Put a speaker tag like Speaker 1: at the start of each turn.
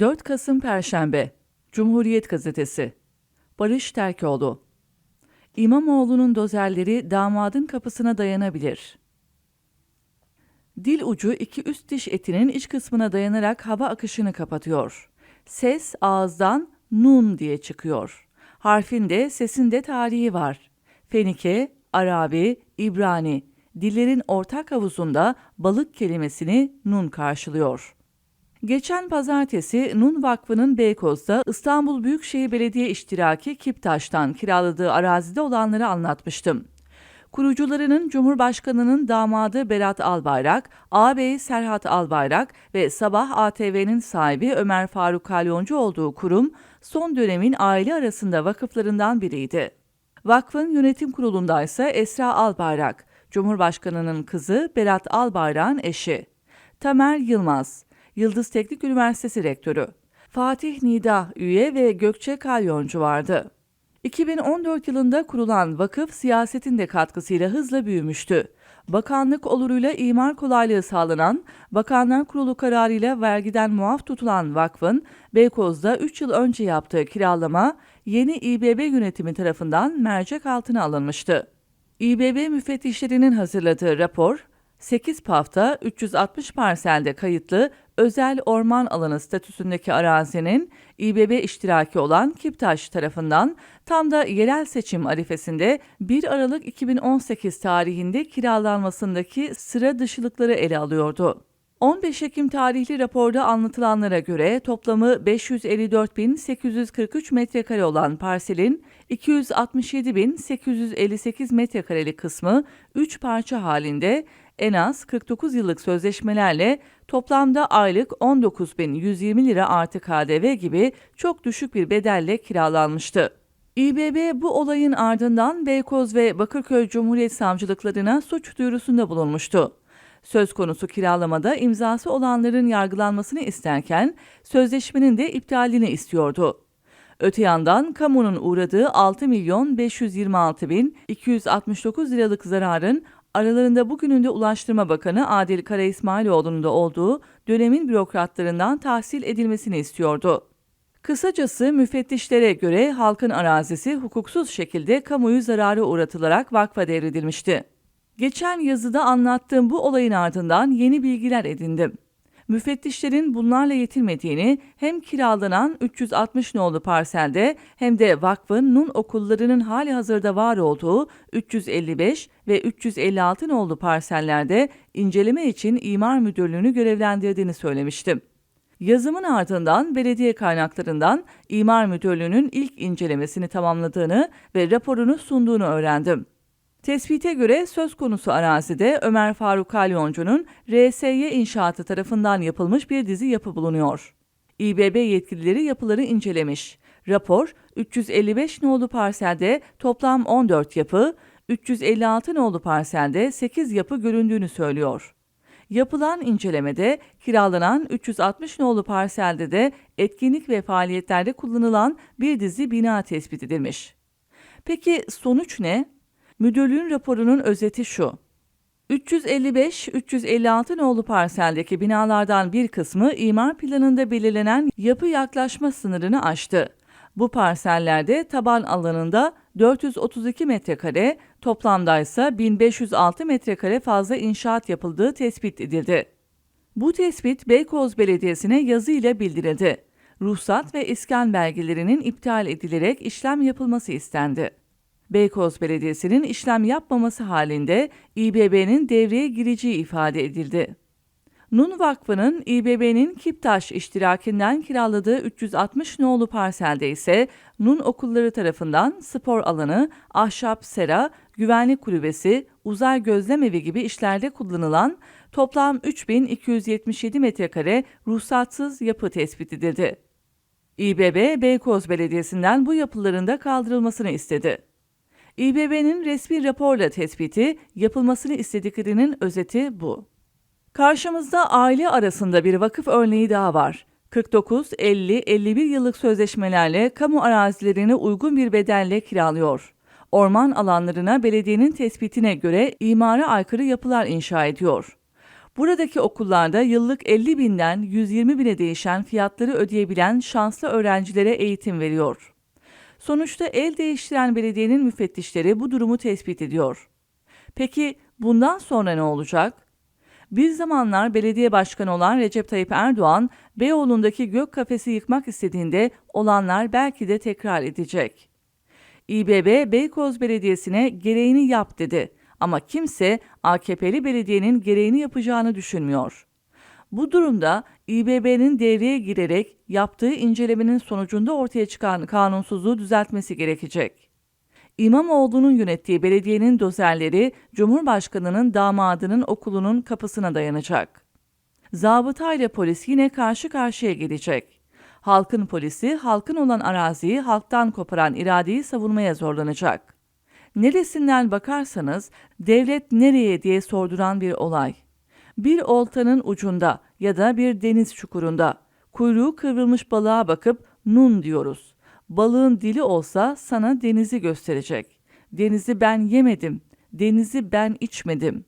Speaker 1: 4 Kasım Perşembe Cumhuriyet Gazetesi Barış Terkoğlu İmamoğlu'nun dozerleri damadın kapısına dayanabilir. Dil ucu iki üst diş etinin iç kısmına dayanarak hava akışını kapatıyor. Ses ağızdan nun diye çıkıyor. Harfin de sesin tarihi var. Fenike, Arabi, İbrani, dillerin ortak havuzunda balık kelimesini nun karşılıyor.'' Geçen pazartesi Nun Vakfı'nın Beykoz'da İstanbul Büyükşehir Belediye İştiraki Kiptaş'tan kiraladığı arazide olanları anlatmıştım. Kurucularının Cumhurbaşkanı'nın damadı Berat Albayrak, ağabeyi Serhat Albayrak ve Sabah ATV'nin sahibi Ömer Faruk Kalyoncu olduğu kurum son dönemin aile arasında vakıflarından biriydi. Vakfın yönetim kurulundaysa Esra Albayrak, Cumhurbaşkanı'nın kızı Berat Albayrak'ın eşi. Tamer Yılmaz, Yıldız Teknik Üniversitesi Rektörü. Fatih Nida üye ve Gökçe Kalyoncu vardı. 2014 yılında kurulan vakıf siyasetin de katkısıyla hızla büyümüştü. Bakanlık oluruyla imar kolaylığı sağlanan, Bakanlar Kurulu kararıyla vergiden muaf tutulan vakfın Beykoz'da 3 yıl önce yaptığı kiralama yeni İBB yönetimi tarafından mercek altına alınmıştı. İBB müfettişlerinin hazırladığı rapor, 8 pafta 360 parselde kayıtlı özel orman alanı statüsündeki arazinin İBB iştiraki olan Kiptaş tarafından tam da yerel seçim arifesinde 1 Aralık 2018 tarihinde kiralanmasındaki sıra dışılıkları ele alıyordu. 15 Ekim tarihli raporda anlatılanlara göre toplamı 554.843 metrekare olan parselin 267.858 metrekarelik kısmı 3 parça halinde en az 49 yıllık sözleşmelerle toplamda aylık 19.120 lira artı KDV gibi çok düşük bir bedelle kiralanmıştı. İBB bu olayın ardından Beykoz ve Bakırköy Cumhuriyet Savcılıklarına suç duyurusunda bulunmuştu. Söz konusu kiralamada imzası olanların yargılanmasını isterken sözleşmenin de iptalini istiyordu. Öte yandan kamunun uğradığı 6 milyon 526 bin 269 liralık zararın aralarında bugünün de Ulaştırma Bakanı Adil Kara İsmailoğlu'nun da olduğu dönemin bürokratlarından tahsil edilmesini istiyordu. Kısacası müfettişlere göre halkın arazisi hukuksuz şekilde kamuyu zararı uğratılarak vakfa devredilmişti. Geçen yazıda anlattığım bu olayın ardından yeni bilgiler edindim. Müfettişlerin bunlarla yetinmediğini hem kiralanan 360 nolu parselde hem de vakfın Nun okullarının hali hazırda var olduğu 355 ve 356 nolu parsellerde inceleme için imar müdürlüğünü görevlendirdiğini söylemiştim. Yazımın ardından belediye kaynaklarından imar müdürlüğünün ilk incelemesini tamamladığını ve raporunu sunduğunu öğrendim. Tespite göre söz konusu arazide Ömer Faruk Kalyoncu'nun RSY inşaatı tarafından yapılmış bir dizi yapı bulunuyor. İBB yetkilileri yapıları incelemiş. Rapor 355 nolu parselde toplam 14 yapı, 356 nolu parselde 8 yapı göründüğünü söylüyor. Yapılan incelemede kiralanan 360 nolu parselde de etkinlik ve faaliyetlerde kullanılan bir dizi bina tespit edilmiş. Peki sonuç ne? Müdürlüğün raporunun özeti şu. 355-356 nolu parseldeki binalardan bir kısmı imar planında belirlenen yapı yaklaşma sınırını aştı. Bu parsellerde taban alanında 432 metrekare, toplamda ise 1506 metrekare fazla inşaat yapıldığı tespit edildi. Bu tespit Beykoz Belediyesi'ne yazıyla bildirildi. Ruhsat ve iskan belgelerinin iptal edilerek işlem yapılması istendi. Beykoz Belediyesi'nin işlem yapmaması halinde İBB'nin devreye gireceği ifade edildi. Nun Vakfı'nın İBB'nin Kiptaş iştirakinden kiraladığı 360 nolu parselde ise Nun okulları tarafından spor alanı, ahşap sera, güvenlik kulübesi, uzay gözlem evi gibi işlerde kullanılan toplam 3277 metrekare ruhsatsız yapı tespit edildi. İBB, Beykoz Belediyesi'nden bu yapıların da kaldırılmasını istedi. İBB'nin resmi raporla tespiti, yapılmasını istediklerinin özeti bu. Karşımızda aile arasında bir vakıf örneği daha var. 49, 50, 51 yıllık sözleşmelerle kamu arazilerini uygun bir bedelle kiralıyor. Orman alanlarına belediyenin tespitine göre imara aykırı yapılar inşa ediyor. Buradaki okullarda yıllık 50 binden 120 bine değişen fiyatları ödeyebilen şanslı öğrencilere eğitim veriyor. Sonuçta el değiştiren belediyenin müfettişleri bu durumu tespit ediyor. Peki bundan sonra ne olacak? Bir zamanlar belediye başkanı olan Recep Tayyip Erdoğan, Beyoğlu'ndaki gök kafesi yıkmak istediğinde olanlar belki de tekrar edecek. İBB Beykoz Belediyesi'ne gereğini yap dedi ama kimse AKP'li belediyenin gereğini yapacağını düşünmüyor. Bu durumda İBB'nin devreye girerek yaptığı incelemenin sonucunda ortaya çıkan kanunsuzluğu düzeltmesi gerekecek. İmamoğlu'nun yönettiği belediyenin dozerleri Cumhurbaşkanı'nın damadının okulunun kapısına dayanacak. Zabıta ile polis yine karşı karşıya gelecek. Halkın polisi halkın olan araziyi halktan koparan iradeyi savunmaya zorlanacak. Neresinden bakarsanız devlet nereye diye sorduran bir olay. Bir oltanın ucunda ya da bir deniz çukurunda kuyruğu kıvrılmış balığa bakıp nun diyoruz. Balığın dili olsa sana denizi gösterecek. Denizi ben yemedim, denizi ben içmedim.